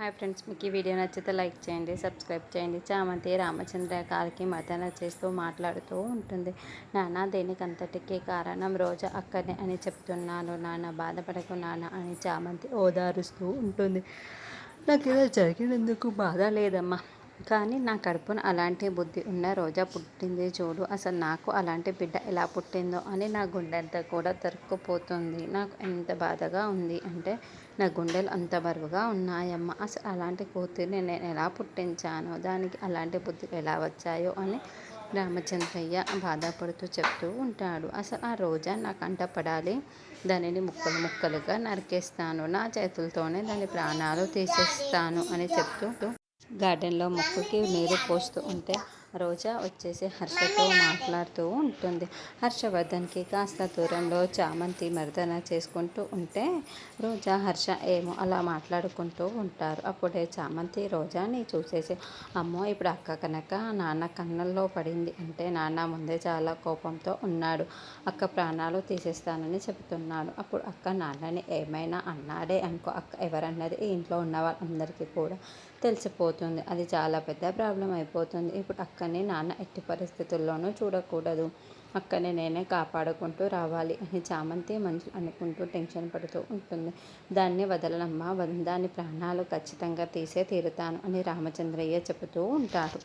Hi friends మీకు ఈ video నచ్చితే లైక్ చేయండి సబ్స్క్రైబ్ చేయండి. చామంతి రామచంద్ర గారికి మదన చేస్తూ మాట్లాడుతూ ఉంటుంది. నాన్న దేనికి అంతటికీ కారణం రోజా అక్కనే అని చెప్తున్నాను. నాన్న బాధపడకు నాన్న అని చామంతి ఓదారుస్తూ ఉంటుంది. నాకు ఇలా జరిగినందుకు బాధ లేదమ్మా. కానీ నా కడుపున అలాంటి బుద్ధి ఉన్న రోజా పుట్టింది చూడు. అసలు నాకు అలాంటి బిడ్డ ఎలా పుట్టిందో అని నా గుండెంతా కూడా తరుక్కుపోతుంది. నాకు ఎంత బాధగా ఉంది అంటే నా గుండెలు అంత బరువుగా ఉన్నాయమ్మ. అసలు అలాంటి కూతుర్ని నేను ఎలా పుట్టించానో దానికి అలాంటి బుద్ధులు ఎలా వచ్చాయో అని రామచంద్రయ్య బాధపడుతూ చెప్తూ ఉంటాడు. అసలు ఆ రోజా నాకు అంటపడాలి దానిని ముక్కలు ముక్కలుగా నరికేస్తాను. నా చేతులతోనే దాని ప్రాణాలు తీసేస్తాను అని చెప్తూ గార్డెన్లో మొక్కకి నీరు పోస్తూ ఉంటే రోజా వచ్చేసి హర్షతో మాట్లాడుతూ ఉంటుంది. హర్షవర్ధన్కి కాస్త దూరంలో చామంతి మర్దన చేసుకుంటూ ఉంటే రోజా హర్ష ఏమో అలా మాట్లాడుకుంటూ ఉంటారు. అప్పుడే చామంతి రోజాని చూసేసి అమ్మో ఇప్పుడు అక్క కనుక నాన్న కన్నల్లో పడింది. అంటే నాన్న ముందే చాలా కోపంతో ఉన్నాడు. అక్క ప్రాణాలు తీసేస్తానని చెబుతున్నాడు. అప్పుడు అక్క నాన్నని ఏమైనా అన్నాడే అనుకో అక్క ఎవరన్నది ఇంట్లో ఉన్న వాళ్ళందరికీ కూడా తెలిసిపోతుంది. అది చాలా పెద్ద ప్రాబ్లం అయిపోతుంది. ఇప్పుడు అక్క అక్కని నాన్న ఎట్టి పరిస్థితుల్లోనూ చూడకూడదు. అక్కని నేనే కాపాడుకుంటూ రావాలి అని చామంతి మంజు అనుకుంటూ టెన్షన్ పడుతూ ఉంటుంది. దాన్ని వదలనమ్మా దాని ప్రాణాలు ఖచ్చితంగా తీసే తీరుతాను అని రామచంద్రయ్య చెబుతూ ఉంటారు.